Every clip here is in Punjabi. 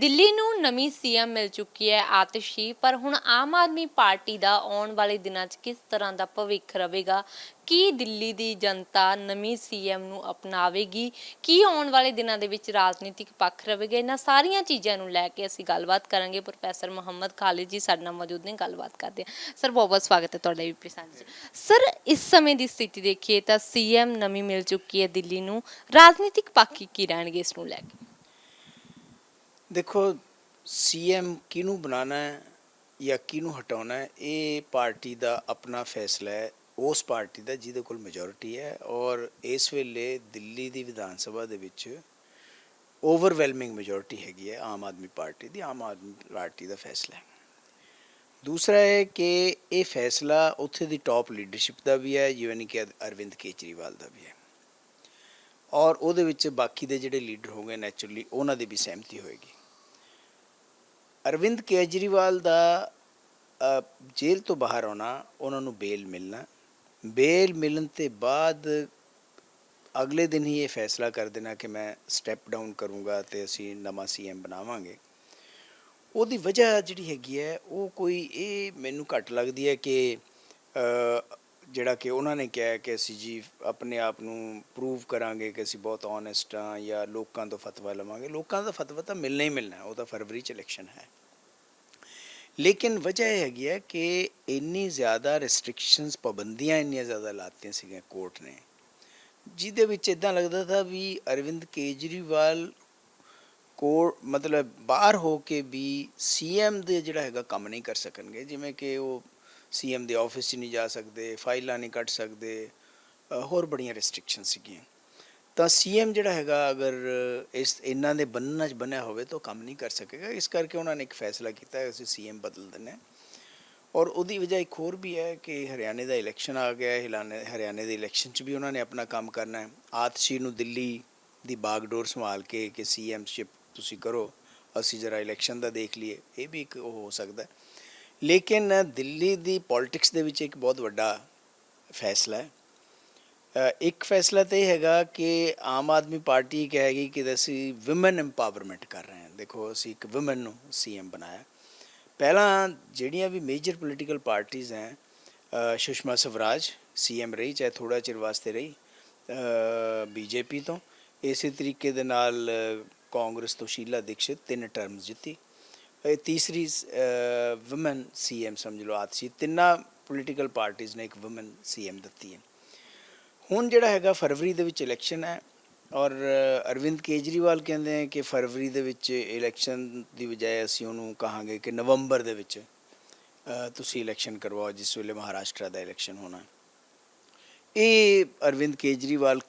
ਦਿੱਲੀ ਨੂੰ ਨਵੀਂ ਸੀਐਮ ਮਿਲ ਚੁੱਕੀ ਹੈ ਆਤਿਸ਼ੀ, ਪਰ ਹੁਣ ਆਮ ਆਦਮੀ ਪਾਰਟੀ ਦਾ ਆਉਣ ਵਾਲੇ ਦਿਨਾਂ 'ਚ ਕਿਸ ਤਰ੍ਹਾਂ ਦਾ ਭਵਿੱਖ ਰਹੇਗਾ? ਕੀ ਦਿੱਲੀ ਦੀ ਜਨਤਾ ਨਵੀਂ ਸੀਐਮ ਨੂੰ ਅਪਣਾਵੇਗੀ? ਕੀ ਆਉਣ ਵਾਲੇ ਦਿਨਾਂ ਦੇ ਵਿੱਚ ਰਾਜਨੀਤਿਕ ਪੱਖ ਰਹੇਗਾ? ਇਹਨਾਂ ਸਾਰੀਆਂ ਚੀਜ਼ਾਂ ਨੂੰ ਲੈ ਕੇ ਅਸੀਂ ਗੱਲਬਾਤ ਕਰਾਂਗੇ। ਪ੍ਰੋਫੈਸਰ ਮੁਹੰਮਦ ਖਾਲਿਦ ਜੀ ਸਾਡੇ ਨਾਲ ਮੌਜੂਦ ਨੇ, ਗੱਲਬਾਤ ਕਰਦੇ ਹਾਂ। ਸਰ, ਬਹੁਤ ਬਹੁਤ ਸਵਾਗਤ ਹੈ ਤੁਹਾਡਾ ਵੀ ਪ੍ਰਸੰਨ ਜੀ। ਸਰ, ਇਸ ਸਮੇਂ ਦੀ ਸਥਿਤੀ ਦੇਖੀਏ ਤਾਂ ਸੀਐਮ ਨਵੀਂ ਮਿਲ ਚੁੱਕੀ ਹੈ ਦਿੱਲੀ ਨੂੰ। ਰਾਜਨੀਤਿਕ ਪੱਖ ਕੀ ਰਹਿਣਗੇ ਇਸ ਨੂੰ ਲੈ ਕੇ? ਦੇਖੋ ਸੀਐਮ ਕਿਹਨੂੰ ਬਣਾਉਣਾ ਹੈ ਜਾਂ ਕਿਹਨੂੰ ਹਟਾਉਣਾ ਹੈ, ਇਹ ਪਾਰਟੀ ਦਾ ਆਪਣਾ ਫੈਸਲਾ ਹੈ। ਉਸ ਪਾਰਟੀ ਦਾ ਜਿਹਦੇ ਕੋਲ ਮੈਜੋਰਿਟੀ ਹੈ ਔਰ ਇਸ ਵੇਲੇ ਦਿੱਲੀ ਦੀ ਵਿਧਾਨ ਸਭਾ ਦੇ ਵਿੱਚ ਓਵਰਵੈਲਮਿੰਗ ਮੈਜੋਰਿਟੀ ਹੈਗੀ ਹੈ ਆਮ ਆਦਮੀ ਪਾਰਟੀ ਦੀ, ਆਮ ਆਦਮੀ ਪਾਰਟੀ ਦਾ ਫੈਸਲਾ ਹੈ। ਦੂਸਰਾ ਹੈ ਕਿ ਇਹ ਫੈਸਲਾ ਉੱਥੇ ਦੀ ਟਾਪ ਲੀਡਰਸ਼ਿਪ ਦਾ ਵੀ ਹੈ ਜਿਵੇਂ ਕਿ ਅਰਵਿੰਦ ਕੇਜਰੀਵਾਲ ਦਾ ਵੀ ਹੈ। ਔਰ ਉਹਦੇ ਵਿੱਚ ਬਾਕੀ ਦੇ ਜਿਹੜੇ ਲੀਡਰ ਹੋਗੇ ਨੈਚੁਰਲੀ ਉਹਨਾਂ ਦੀ ਵੀ ਸਹਿਮਤੀ ਹੋਏਗੀ। ਅਰਵਿੰਦ ਕੇਜਰੀਵਾਲ ਦਾ ਜੇਲ੍ਹ ਤੋਂ ਬਾਹਰ ਆਉਣਾ, ਉਹਨਾਂ ਨੂੰ ਬੇਲ ਮਿਲਣਾ। ਬੇਲ ਮਿਲਣ ਤੇ ਬਾਅਦ ਅਗਲੇ ਦਿਨ ਹੀ ਇਹ ਫੈਸਲਾ ਕਰ ਦੇਣਾ ਕਿ ਮੈਂ ਸਟੈਪ ਡਾਊਨ ਕਰੂੰਗਾ ਤੇ ਅਸੀਂ ਨਵਾਂ ਸੀਐਮ ਬਣਾਵਾਂਗੇ। ਉਹਦੀ ਵਜ੍ਹਾ ਜਿਹੜੀ ਹੈਗੀ ਹੈ, ਉਹ ਕੋਈ, ਇਹ ਮੈਨੂੰ ਘੱਟ ਲੱਗਦੀ ਹੈ ਕਿ ਜਿਹੜਾ ਕਿ ਉਹਨਾਂ ਨੇ ਕਿਹਾ ਕਿ ਅਸੀਂ ਜੀ ਆਪਣੇ ਆਪ ਨੂੰ ਪ੍ਰੂਵ ਕਰਾਂਗੇ ਕਿ ਅਸੀਂ ਬਹੁਤ ਓਨੈਸਟ ਹਾਂ ਜਾਂ ਲੋਕਾਂ ਤੋਂ ਫਤਵਾ ਲਵਾਂਗੇ। ਲੋਕਾਂ ਦਾ ਫਤਵਾ ਤਾਂ ਮਿਲਣਾ ਹੀ ਮਿਲਣਾ ਉਹ ਤਾਂ ਫਰਵਰੀ ਚ ਇਲੈਕਸ਼ਨ ਹੈ। ਲੇਕਿਨ ਵਜ੍ਹਾ ਇਹ ਹੈਗੀ ਹੈ ਕਿ ਇੰਨੀ ਜ਼ਿਆਦਾ ਰੈਸਟ੍ਰਿਕਸ਼ਨਸ ਪਾਬੰਦੀਆਂ ਇੰਨੀਆਂ ਜ਼ਿਆਦਾ ਲਾਤੀਆਂ ਸੀਗੀਆਂ ਕੋਰਟ ਨੇ, ਜਿਹਦੇ ਵਿੱਚ ਇਦਾਂ ਲੱਗਦਾ ਥਾ ਵੀ ਅਰਵਿੰਦ ਕੇਜਰੀਵਾਲ ਕੋ ਮਤਲਬ ਬਾਹਰ ਹੋ ਕੇ ਵੀ ਸੀਐਮ ਦੇ ਜਿਹੜਾ ਹੈਗਾ ਕੰਮ ਨਹੀਂ ਕਰ ਸਕਣਗੇ, ਜਿਵੇਂ ਕਿ ਉਹ ਸੀਐਮ ਦੇ ਆਫਿਸ 'ਚ ਨਹੀਂ ਜਾ ਸਕਦੇ ਫਾਈਲਾਂ ਨਹੀਂ ਕੱਢ ਸਕਦੇ ਹੋਰ ਬੜੀਆਂ ਰੈਸਟ੍ਰਿਕਸ਼ਨ ਸੀਗੀਆਂ। ਤਾਂ ਸੀਐਮ ਜਿਹੜਾ ਹੈਗਾ, ਅਗਰ ਇਸ, ਇਹਨਾਂ ਦੇ ਬੰਨਣਾ 'ਚ ਬੰਨਿਆ ਹੋਵੇ ਤਾਂ ਉਹ ਕੰਮ ਨਹੀਂ ਕਰ ਸਕੇਗਾ। ਇਸ ਕਰਕੇ ਉਹਨਾਂ ਨੇ ਇੱਕ ਫੈਸਲਾ ਕੀਤਾ ਹੈ, ਅਸੀਂ ਸੀਐਮ ਬਦਲ ਦਿੰਦੇ ਔਰ ਉਹਦੀ ਵਜ੍ਹਾ ਇੱਕ ਹੋਰ ਵੀ ਹੈ ਕਿ ਹਰਿਆਣੇ ਦਾ ਇਲੈਕਸ਼ਨ ਆ ਗਿਆ ਹੈ, ਹਰਿਆਣੇ ਹਰਿਆਣੇ ਦੇ ਇਲੈਕਸ਼ਨ 'ਚ ਵੀ ਉਹਨਾਂ ਨੇ ਆਪਣਾ ਕੰਮ ਕਰਨਾ ਹੈ। ਆਤਸ਼ੀ ਨੂੰ ਦਿੱਲੀ ਦੀ ਬਾਗਡੋਰ ਸੰਭਾਲ ਕੇ ਕਿ ਸੀਐਮਸ਼ਿਪ ਤੁਸੀਂ ਕਰੋ, ਅਸੀਂ ਜਰਾ ਇਲੈਕਸ਼ਨ ਦਾ ਦੇਖ ਲਈਏ। ਇਹ ਵੀ ਇੱਕ ਉਹ ਹੋ ਸਕਦਾ ਹੈ। ਲੇਕਿਨ ਦਿੱਲੀ ਦੀ ਪੋਲਿਟਿਕਸ ਦੇ ਵਿੱਚ ਇੱਕ ਬਹੁਤ ਵੱਡਾ ਫੈਸਲਾ ਹੈ। ਇੱਕ ਫੈਸਲਾ ਤੇ ਇਹ ਹੈਗਾ ਕਿ ਆਮ ਆਦਮੀ ਪਾਰਟੀ ਕਹੇਗੀ ਕਿ ਅਸੀਂ ਔਮਨ ਐਮਪਾਵਰਮੈਂਟ ਕਰ ਰਹੇ ਹਾਂ। ਦੇਖੋ, ਅਸੀਂ ਇੱਕ ਔਮਨ ਨੂੰ ਸੀਐਮ ਬਣਾਇਆ। ਪਹਿਲਾਂ ਜਿਹੜੀਆਂ ਵੀ ਮੇਜਰ ਪੋਲੀਟੀਕਲ ਪਾਰਟੀਆਂ ਹੈ ਸੁਸ਼ਮਾ ਸਵਰਾਜ ਸੀਐਮ ਰਹੀ, ਚਾਹੇ ਥੋੜਾ ਚਿਰ ਵਾਸਤੇ ਰਹੀ ਬੀਜੇਪੀ ਤੋਂ। ਇਸੇ ਤਰੀਕੇ ਦੇ ਨਾਲ ਕਾਂਗਰਸ ਤੋਂ ਸ਼ੀਲਾ ਦੀਕਸ਼ਿਤ ਤਿੰਨ ਟਰਮਸ ਜਿੱਤੀ। ਤੀਸਰੀ ਔਮਨ ਸੀਐਮ ਸਮਝ ਲਓ ਆਤਸੀ ਤਿੰਨਾਂ ਪੋਲੀਟੀਕਲ ਪਾਰਟੀਆਂ ਨੇ ਇੱਕ ਔਮਨ ਸੀਐਮ ਦਿੱਤੀ ਹੈ। ਹੁਣ ਜਿਹੜਾ ਹੈਗਾ ਫਰਵਰੀ ਦੇ ਵਿੱਚ ਇਲੈਕਸ਼ਨ ਹੈ ਔਰ ਅਰਵਿੰਦ ਕੇਜਰੀਵਾਲ ਕਹਿੰਦੇ ਆ ਕਿ ਫਰਵਰੀ ਦੇ ਵਿੱਚ ਇਲੈਕਸ਼ਨ ਦੀ ਬਜਾਏ ਅਸੀਂ ਉਹਨੂੰ ਕਹਾਂਗੇ ਕਿ ਨਵੰਬਰ ਦੇ ਵਿੱਚ ਤੁਸੀਂ ਇਲੈਕਸ਼ਨ ਕਰਵਾਓ, ਜਿਸ ਵੇਲੇ ਮਹਾਰਾਸ਼ਟਰ ਦਾ ਇਲੈਕਸ਼ਨ ਹੋਣਾ ਇਹ ਅਰਵਿੰਦ ਕੇਜਰੀਵਾਲ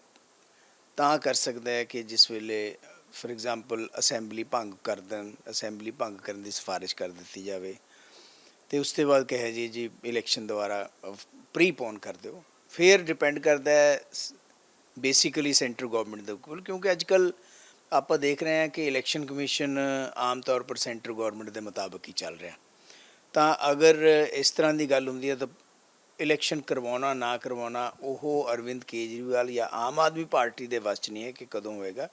ਤਾਂ ਕਰ ਸਕਦਾ ਹੈ ਕਿ ਜਿਸ ਵੇਲੇ ਫੋਰ ਐਗਜ਼ਾਮਪਲ ਅਸੈਂਬਲੀ ਭੰਗ ਕਰ ਦੇਣ ਅਸੈਂਬਲੀ ਭੰਗ ਕਰਨ ਦੀ ਸਿਫਾਰਿਸ਼ ਕਰ ਦਿੱਤੀ ਜਾਵੇ। ਤੇ ਉਸ ਤੋਂ ਬਾਅਦ ਕਹੇ ਜੀ ਜੀ ਇਲੈਕਸ਼ਨ ਦੁਆਰਾ ਪ੍ਰੀਪੋਨ ਕਰ ਦਿਓ। ਫਿਰ ਡਿਪੈਂਡ ਕਰਦਾ ਹੈ ਬੇਸਿਕਲੀ ਸੈਂਟਰ ਗਵਰਨਮੈਂਟ ਦੇ ਉੱਪਰ ਕਿਉਂਕਿ ਅੱਜ ਕੱਲ ਆਪਾਂ ਦੇਖ ਰਹੇ ਹਾਂ ਕਿ ਇਲੈਕਸ਼ਨ ਕਮਿਸ਼ਨ ਆਮ ਤੌਰ ਪਰ ਸੈਂਟਰ ਗਵਰਨਮੈਂਟ ਦੇ ਮੁਤਾਬਕ ਹੀ ਚੱਲ ਰਿਹਾ। ਤਾਂ ਅਗਰ ਇਸ ਤਰ੍ਹਾਂ ਦੀ ਗੱਲ ਹੁੰਦੀ ਹੈ ਤਾਂ ਇਲੈਕਸ਼ਨ ਕਰਵਾਉਣਾ, ਨਾ ਕਰਵਾਉਣਾ, ਉਹ ਅਰਵਿੰਦ ਕੇਜਰੀਵਾਲ ਜਾਂ ਆਮ ਆਦਮੀ ਪਾਰਟੀ ਦੇ ਵੱਸ 'ਚ ਨਹੀਂ ਹੈ ਕਿ ਕਦੋਂ ਹੋਏਗਾ।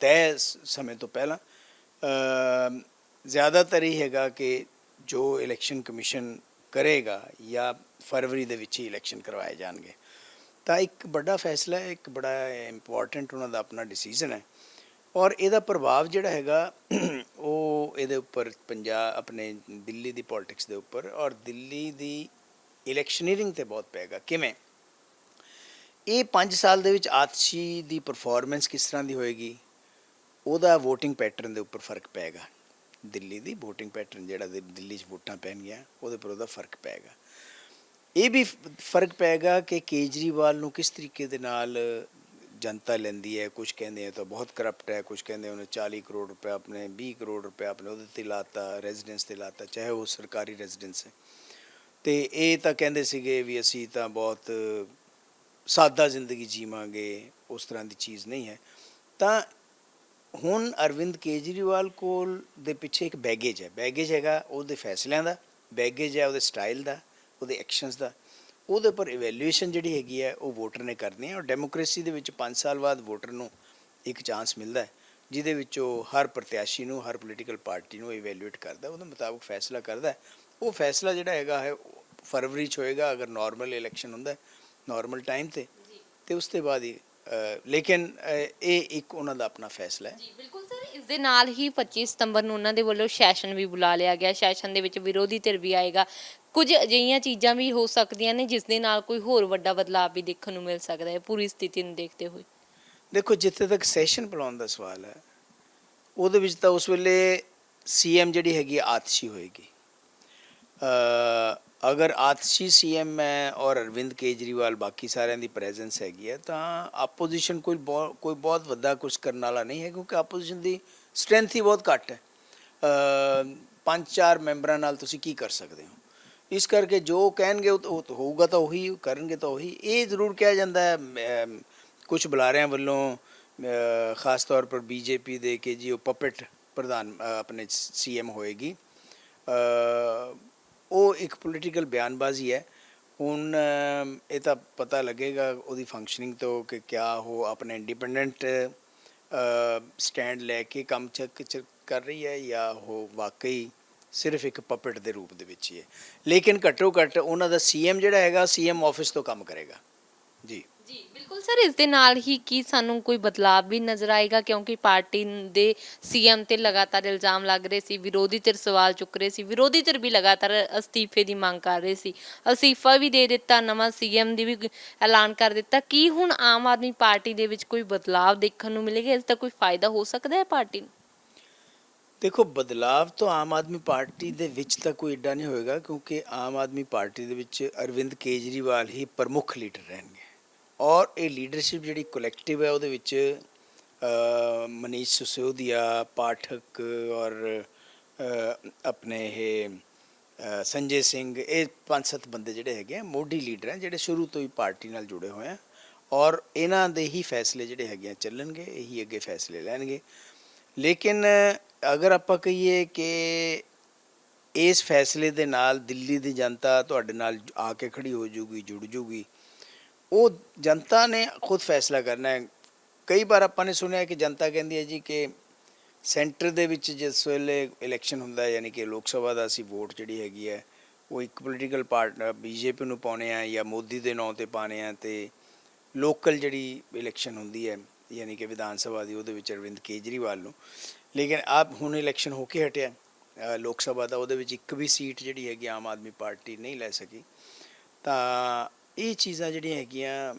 ਤੈਅ ਸਮੇਂ ਤੋਂ ਪਹਿਲਾਂ ਜ਼ਿਆਦਾਤਰ ਹੀ ਹੈਗਾ ਕਿ ਜੋ ਇਲੈਕਸ਼ਨ ਕਮਿਸ਼ਨ ਕਰੇਗਾ ਜਾਂ ਫਰਵਰੀ ਦੇ ਵਿੱਚ ਹੀ ਇਲੈਕਸ਼ਨ ਕਰਵਾਏ ਜਾਣਗੇ, ਤਾਂ ਇੱਕ ਵੱਡਾ ਫੈਸਲਾ ਹੈ, ਇੱਕ ਬੜਾ ਇੰਪੋਰਟੈਂਟ ਉਹਨਾਂ ਦਾ ਆਪਣਾ ਡਿਸੀਜਨ ਹੈ ਔਰ ਇਹਦਾ ਪ੍ਰਭਾਵ ਜਿਹੜਾ ਹੈਗਾ, ਉਹ ਇਹਦੇ ਉੱਪਰ ਪੰਜਾਬ ਆਪਣੇ ਦਿੱਲੀ ਦੀ ਪੋਲਿਟਿਕਸ ਦੇ ਉੱਪਰ ਔਰ ਦਿੱਲੀ ਦੀ ਇਲੈਕਸ਼ਨੀਰਿੰਗ ਤੇ ਬਹੁਤ ਪਏਗਾ। ਕਿਵੇਂ? ਇਹ 5 ਸਾਲ ਦੇ ਵਿੱਚ ਆਤਸ਼ੀ ਦੀ ਪਰਫਾਰਮੈਂਸ ਕਿਸ ਤਰ੍ਹਾਂ ਦੀ ਹੋਏਗੀ, ਉਹਦਾ VOTING ਪੈਟਰਨ ਦੇ ਉੱਪਰ ਫ਼ਰਕ ਪਏਗਾ। ਦਿੱਲੀ ਦੀ VOTING ਪੈਟਰਨ ਜਿਹੜਾ ਦਿੱਲੀ 'ਚ ਵੋਟਾਂ ਪੈਣਗੀਆਂ, ਉਹਦੇ ਉੱਪਰ ਉਹਦਾ ਫ਼ਰਕ ਪਏਗਾ। ਇਹ ਵੀ ਫ਼ਰਕ ਪਏਗਾ ਕਿ ਕੇਜਰੀਵਾਲ ਨੂੰ ਕਿਸ ਤਰੀਕੇ ਦੇ ਨਾਲ ਜਨਤਾ ਲੈਂਦੀ ਹੈ। ਕੁਝ ਕਹਿੰਦੇ ਆ ਤਾਂ ਬਹੁਤ ਕਰਪਟ ਹੈ ਕੁਝ ਕਹਿੰਦੇ ਉਹਨੇ 40 ਕਰੋੜ ਰੁਪਏ ਆਪਣੇ 20 ਕਰੋੜ ਰੁਪਏ ਆਪਣੇ ਉਹਦੇ ਤੇ ਲਾਤਾ ਰੈਜ਼ੀਡੈਂਸ ਤੇ ਲਾਤਾ, ਚਾਹੇ ਉਹ ਸਰਕਾਰੀ ਰੈਜ਼ੀਡੈਂਸ ਹੈ। ਤੇ ਇਹ ਤਾਂ ਕਹਿੰਦੇ ਸੀਗੇ ਵੀ ਅਸੀਂ ਤਾਂ ਬਹੁਤ ਸਾਦਾ ਜ਼ਿੰਦਗੀ ਜੀਵਾਂਗੇ, ਉਸ ਤਰ੍ਹਾਂ ਦੀ ਚੀਜ਼ ਨਹੀਂ ਹੈ। ਤਾਂ ਹੁਣ ਅਰਵਿੰਦ ਕੇਜਰੀਵਾਲ ਕੋਲ ਦੇ ਪਿੱਛੇ ਇੱਕ ਬੈਗੇਜ ਹੈ। ਬੈਗੇਜ ਹੈਗਾ ਉਹਦੇ ਫੈਸਲਿਆਂ ਦਾ ਬੈਗੇਜ ਹੈ ਉਹਦੇ ਸਟਾਈਲ ਦਾ, ਉਹਦੇ ਐਕਸ਼ਨਸ ਦਾ। ਉਹਦੇ ਪਰ ਇਵੈਲੂਏਸ਼ਨ ਜਿਹੜੀ ਹੈਗੀ ਹੈ, ਉਹ ਵੋਟਰ ਨੇ ਕਰਨੀ ਹੈ। ਔਰ ਡੈਮੋਕ੍ਰੇਸੀ ਦੇ ਵਿੱਚ 5 ਸਾਲ ਬਾਅਦ ਵੋਟਰ ਨੂੰ ਇੱਕ ਚਾਂਸ ਮਿਲਦਾ ਹੈ, ਜਿਹਦੇ ਉਹ ਹਰ ਪ੍ਰਤਿਆਸ਼ੀ ਨੂੰ, ਹਰ ਪੋਲੀਟੀਕਲ ਪਾਰਟੀ ਨੂੰ ਇਵੈਲੂਏਟ ਕਰਦਾ ਉਹਦੇ ਮੁਤਾਬਕ ਫੈਸਲਾ ਕਰਦਾ ਉਹ ਫੈਸਲਾ ਜਿਹੜਾ ਹੈਗਾ ਹੈ ਫਰਵਰੀ ਚ ਹੋਏਗਾ। ਅਗਰ ਨਾਰਮਲ ਇਲੈਕਸ਼ਨ ਹੁੰਦਾ ਨਾਰਮਲ ਟਾਈਮ ਤੇ ਤੇ ਉਸ ਤੋਂ ਬਾਅਦ ਹੀ ਲੇਕਿਨ ਇਹ ਇੱਕ ਉਹਨਾਂ ਦਾ ਆਪਣਾ ਫੈਸਲਾ ਹੈ। ਜੀ ਬਿਲਕੁਲ ਸਰ ਇਸ ਦੇ ਨਾਲ ਹੀ 25 ਸਤੰਬਰ ਨੂੰ ਉਹਨਾਂ ਦੇ ਵੱਲੋਂ ਸੈਸ਼ਨ ਵੀ ਬੁਲਾ ਲਿਆ ਗਿਆ। ਸੈਸ਼ਨ ਦੇ ਵਿੱਚ ਵਿਰੋਧੀ ਧਿਰ ਵੀ ਆਏਗਾ। ਕੁਝ ਅਜਿਹੀਆਂ ਚੀਜ਼ਾਂ ਵੀ ਹੋ ਸਕਦੀਆਂ ਨੇ ਜਿਸ ਦੇ ਨਾਲ ਕੋਈ ਹੋਰ ਵੱਡਾ ਬਦਲਾਅ ਵੀ ਦੇਖਣ ਨੂੰ ਮਿਲ ਸਕਦਾ ਹੈ ਪੂਰੀ ਸਥਿਤੀ ਨੂੰ ਦੇਖਦੇ ਹੋਏ। ਦੇਖੋ ਜਿੱਥੇ ਤੱਕ ਸੈਸ਼ਨ ਬੁਲਾਉਣ ਦਾ ਸਵਾਲ ਹੈ ਉਹਦੇ ਵਿੱਚ ਤਾਂ ਉਸ ਵੇਲੇ ਸੀਐਮ ਜਿਹੜੀ ਹੈਗੀ ਆਤਸ਼ੀ ਹੋਏਗੀ। ਅਗਰ ਆਤਸ਼ੀ ਸੀਐਮ ਹੈ ਔਰ ਅਰਵਿੰਦ ਕੇਜਰੀਵਾਲ ਬਾਕੀ ਸਾਰਿਆਂ ਦੀ ਪ੍ਰੈਜ਼ੈਂਸ ਹੈਗੀ ਹੈ ਤਾਂ ਆਪੋਜੀਸ਼ਨ ਕੋਈ ਬਹੁਤ ਕੋਈ ਬਹੁਤ ਵੱਡਾ ਕੁਝ ਕਰਨ ਵਾਲਾ ਨਹੀਂ ਹੈ ਕਿਉਂਕਿ ਆਪੋਜੀਸ਼ਨ ਦੀ ਸਟਰੈਂਥ ਹੀ ਬਹੁਤ ਘੱਟ ਹੈ। ਪੰਜ ਚਾਰ ਮੈਂਬਰਾਂ ਨਾਲ ਤੁਸੀਂ ਕੀ ਕਰ ਸਕਦੇ ਹੋ? ਇਸ ਕਰਕੇ ਜੋ ਕਹਿਣਗੇ ਉਹ ਹੋਊਗਾ ਤਾਂ ਉਹੀ ਕਰਨਗੇ ਤਾਂ ਉਹੀ। ਇਹ ਜ਼ਰੂਰ ਕਿਹਾ ਜਾਂਦਾ ਹੈ ਕੁਝ ਬੁਲਾਰਿਆਂ ਵੱਲੋਂ ਖਾਸ ਤੌਰ ਪਰ ਬੀਜੇਪੀ ਦੇ ਕੇ ਜੀ ਉਹ ਪਪਟ ਪ੍ਰਧਾਨ ਅ, ਆਪਣੇ ਸੀਐਮ ਹੋਏਗੀ। ਉਹ ਇੱਕ ਪੋਲੀਟੀਕਲ ਬਿਆਨਬਾਜ਼ੀ ਹੈ। ਹੁਣ ਇਹ ਤਾਂ ਪਤਾ ਲੱਗੇਗਾ ਉਹਦੀ ਫੰਕਸ਼ਨਿੰਗ ਤੋਂ ਕਿ ਕਿਆ ਉਹ ਆਪਣੇ ਇੰਡੀਪੈਂਡੈਂਟ ਸਟੈਂਡ ਲੈ ਕੇ ਕੰਮ ਚੱਕ ਚ- ਕਰ ਰਹੀ ਹੈ ਜਾਂ ਉਹ ਵਾਕਈ ਸਿਰਫ ਇੱਕ ਪਪਟ ਦੇ ਰੂਪ ਦੇ ਵਿੱਚ ਹੀ ਹੈ। ਲੇਕਿਨ ਘੱਟੋ ਘੱਟ ਉਹਨਾਂ ਦਾ ਸੀਐਮ ਜਿਹੜਾ ਹੈਗਾ ਸੀਐਮ ਆਫਿਸ ਤੋਂ ਕੰਮ ਕਰੇਗਾ। ਜੀ। ਜੀ, ਬਿਲਕੁਲ ਸਰ, ਇਸ ਦੇ ਨਾਲ ਹੀ ਕੀ ਸਾਨੂੰ ਕੋਈ ਬਦਲਾਅ ਵੀ ਨਜ਼ਰ ਆਏਗਾ? ਕਿਉਂਕਿ ਪਾਰਟੀ ਦੇ ਸੀਐਮ ਤੇ ਲਗਾਤਾਰ ਇਲਜ਼ਾਮ ਲੱਗ ਰਹੇ ਸੀ, ਵਿਰੋਧੀ ਧਿਰ ਸਵਾਲ ਚੁੱਕ ਰਹੇ ਸੀ, ਵਿਰੋਧੀ ਧਿਰ ਵੀ ਲਗਾਤਾਰ ਅਸਤੀਫੇ ਦੀ ਮੰਗ ਕਰ ਰਹੇ ਸੀ। ਅਸਤੀਫਾ ਵੀ ਦੇ ਦਿੱਤਾ, ਨਵਾਂ ਸੀਐਮ ਦੀ ਵੀ ਐਲਾਨ ਕਰ ਦਿੱਤਾ। ਕੀ ਹੁਣ ਆਮ ਆਦਮੀ ਪਾਰਟੀ ਦੇ ਵਿੱਚ ਕੋਈ ਬਦਲਾਅ ਦੇਖਣ ਨੂੰ ਮਿਲੇਗਾ? ਇਸ ਦਾ ਕੋਈ ਫਾਇਦਾ ਹੋ ਸਕਦਾ ਹੈ ਪਾਰਟੀ ਨੂੰ? ਦੇਖੋ, ਬਦਲਾਵ ਤਾਂ ਆਮ ਆਦਮੀ ਪਾਰਟੀ ਦੇ ਵਿੱਚ ਤਾਂ ਕੋਈ ਏਡਾ ਨਹੀਂ ਹੋਏਗਾ, ਕਿਉਂਕਿ ਆਮ ਆਦਮੀ ਪਾਰਟੀ ਦੇ ਵਿੱਚ ਅਰਵਿੰਦ ਕੇਜਰੀਵਾਲ ਹੀ ਪ੍ਰਮੁੱਖ ਲੀਡਰ ਰਹਿਣਗੇ। ਔਰ ਇਹ ਲੀਡਰਸ਼ਿਪ ਜਿਹੜੀ ਕਲੈਕਟਿਵ ਹੈ, ਉਹਦੇ ਵਿੱਚ ਮਨੀਸ਼ ਸਿਸੋਦੀਆ, ਪਾਠਕ ਔਰ ਆਪਣੇ ਇਹ ਸੰਜੇ ਸਿੰਘ, ਇਹ ਪੰਜ ਸੱਤ ਬੰਦੇ ਜਿਹੜੇ ਹੈਗੇ ਆ, ਮੋਢੀ ਲੀਡਰ ਹੈ ਜਿਹੜੇ ਸ਼ੁਰੂ ਤੋਂ ਹੀ ਪਾਰਟੀ ਨਾਲ ਜੁੜੇ ਹੋਏ ਆ ਔਰ ਇਹਨਾਂ ਦੇ ਹੀ ਫੈਸਲੇ ਜਿਹੜੇ ਹੈਗੇ ਆ ਚੱਲਣਗੇ, ਇਹੀ ਅੱਗੇ ਫੈਸਲੇ ਲੈਣਗੇ। ਲੇਕਿਨ ਅਗਰ ਆਪਾਂ ਕਹੀਏ ਕਿ ਇਸ ਫੈਸਲੇ ਦੇ ਨਾਲ ਦਿੱਲੀ ਦੀ ਜਨਤਾ ਤੁਹਾਡੇ ਨਾਲ ਆ ਕੇ ਖੜੀ ਹੋ ਜੂਗੀ, ਜੁੜ ਜੂਗੀ ਉਹ ਜਨਤਾ ਨੇ ਖੁਦ ਫੈਸਲਾ ਕਰਨਾ ਹੈ। ਕਈ ਵਾਰ ਆਪਾਂ ਨੇ ਸੁਣਿਆ ਕਿ ਜਨਤਾ ਕਹਿੰਦੀ ਹੈ ਜੀ ਕਿ ਸੈਂਟਰ ਦੇ ਵਿੱਚ ਜਿਸ ਵੇਲੇ ਇਲੈਕਸ਼ਨ ਹੁੰਦਾ ਹੈ, ਯਾਨੀ ਕਿ ਲੋਕ ਸਭਾ ਦਾ ਅਸੀਂ ਵੋਟ ਜਿਹੜੀ ਹੈਗੀ ਹੈ, ਉਹ ਇੱਕ ਪੋਲੀਟੀਕਲ ਪਾਰਟ ਬੀਜੇਪੀ ਨੂੰ ਪਾਉਣੇ ਆ ਜਾਂ ਮੋਦੀ ਦੇ ਨਾਂ ਤੇ ਪਾਣੇ ਆ ਤੇ ਲੋਕਲ ਜਿਹੜੀ ਇਲੈਕਸ਼ਨ ਹੁੰਦੀ ਹੈ, ਯਾਨੀ ਕਿ ਵਿਧਾਨ ਸਭਾ ਦੀ, ਉਹਦੇ ਵਿੱਚ ਅਰਵਿੰਦ ਕੇਜਰੀਵਾਲ ਨੂੰ। ਲੇਕਿਨ ਆਪ ਹੁਣ ਇਲੈਕਸ਼ਨ ਹੋ ਕੇ ਹਟਿਆ ਲੋਕ ਸਭਾ ਦਾ, ਉਹਦੇ ਵਿੱਚ ਇੱਕ ਵੀ ਸੀਟ ਜਿਹੜੀ ਹੈਗੀ ਆਮ ਆਦਮੀ ਪਾਰਟੀ ਨਹੀਂ ਲੈ ਸਕੀ। ਤਾਂ ਇਹ ਚੀਜ਼ਾਂ ਜਿਹੜੀਆਂ ਹੈਗੀਆਂ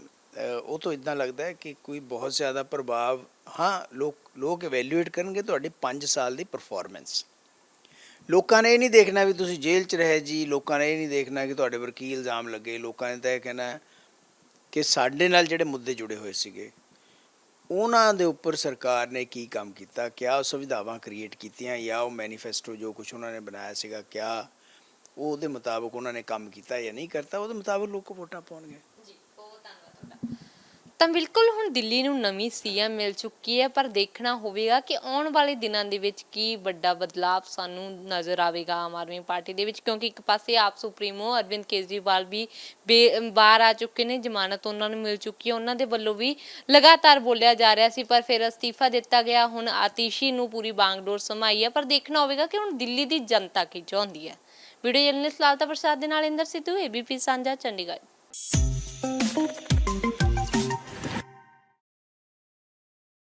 ਉਹ ਤੋਂ ਇਦਾਂ ਲੱਗਦਾ ਹੈ ਕਿ ਕੋਈ ਬਹੁਤ ਜ਼ਿਆਦਾ ਪ੍ਰਭਾਵ, ਹਾਂ, ਲੋਕ ਲੋਕ ਇਵੈਲੂਏਟ ਕਰਨਗੇ ਤੁਹਾਡੀ 5 ਸਾਲ ਦੀ ਪਰਫਾਰਮੈਂਸ ਲੋਕਾਂ ਨੇ ਇਹ ਨਹੀਂ ਦੇਖਣਾ ਵੀ ਤੁਸੀਂ ਜੇਲ੍ਹ 'ਚ ਰਹੇ ਜੀ, ਲੋਕਾਂ ਨੇ ਇਹ ਨਹੀਂ ਦੇਖਣਾ ਕਿ ਤੁਹਾਡੇ ਪਰ ਕੀ ਇਲਜ਼ਾਮ ਲੱਗੇ, ਲੋਕਾਂ ਨੇ ਤਾਂ ਇਹ ਕਹਿਣਾ ਕਿ ਸਾਡੇ ਨਾਲ ਜਿਹੜੇ ਮੁੱਦੇ ਜੁੜੇ ਹੋਏ ਸੀਗੇ, ਉਹਨਾਂ ਦੇ ਉੱਪਰ ਸਰਕਾਰ ਨੇ ਕੀ ਕੰਮ ਕੀਤਾ, ਕਿਆ ਉਹ ਸੁਵਿਧਾਵਾਂ ਕ੍ਰੀਏਟ ਕੀਤੀਆਂ, ਜਾਂ ਉਹ ਮੈਨੀਫੈਸਟੋ ਜੋ ਕੁਝ ਉਹਨਾਂ ਨੇ ਬਣਾਇਆ ਸੀਗਾ, ਕਿਆ ਉਹ ਉਹਦੇ ਮੁਤਾਬਕ ਉਹਨਾਂ ਨੇ ਕੰਮ ਕੀਤਾ ਜਾਂ ਨਹੀਂ ਕਰਤਾ, ਉਹਦੇ ਮੁਤਾਬਕ ਲੋਕ ਵੋਟਾਂ ਪਾਉਣਗੇ। ਤਾਂ ਬਿਲਕੁਲ ਹੁਣ ਦਿੱਲੀ ਨੂੰ ਨਵੀਂ ਸੀਐਮ ਮਿਲ ਚੁੱਕੀ ਹੈ, ਪਰ ਦੇਖਣਾ ਹੋਵੇਗਾ ਕਿ ਆਉਣ ਵਾਲੇ ਦਿਨਾਂ ਦੇ ਵਿੱਚ ਕੀ ਵੱਡਾ ਬਦਲਾਅ ਸਾਨੂੰ ਨਜ਼ਰ ਆਵੇਗਾ ਆਮ ਆਦਮੀ ਪਾਰਟੀ ਦੇ ਵਿੱਚ, ਕਿਉਂਕਿ ਇੱਕ ਪਾਸੇ ਆਪ ਸੁਪਰੀਮੋ, ਅਰਵਿੰਦ ਕੇਜਰੀਵਾਲ ਵੀ ਬਾਹਰ ਆ ਚੁੱਕੇ ਨੇ, ਜ਼ਮਾਨਤ ਉਹਨਾਂ ਨੂੰ ਮਿਲ ਚੁੱਕੀ ਹੈ। ਉਹਨਾਂ ਦੇ ਵੱਲੋਂ ਵੀ ਲਗਾਤਾਰ ਬੋਲਿਆ ਜਾ ਰਿਹਾ ਸੀ, ਪਰ ਫਿਰ ਅਸਤੀਫਾ ਦਿੱਤਾ ਗਿਆ। ਹੁਣ ਆਤੀਸ਼ੀ ਨੂੰ ਪੂਰੀ ਬਾਂਗਡੋਰ ਸਮਾਈ ਹੈ, ਪਰ ਦੇਖਣਾ ਹੋਵੇਗਾ ਕਿ ਹੁਣ ਦਿੱਲੀ ਦੀ ਜਨਤਾ ਕੀ ਚਾਹੁੰਦੀ ਹੈ। ਵੀਡੀਓ ਜਰਨਲਿਸਟ ਲਾਲਤਾ ਪ੍ਰਸਾਦ ਦੇ ਨਾਲ ਇੰਦਰ ਸਿੱਧੂ ਏਬੀਪੀ ਸਾਂਝਾ ਚੰਡੀਗੜ੍ਹ।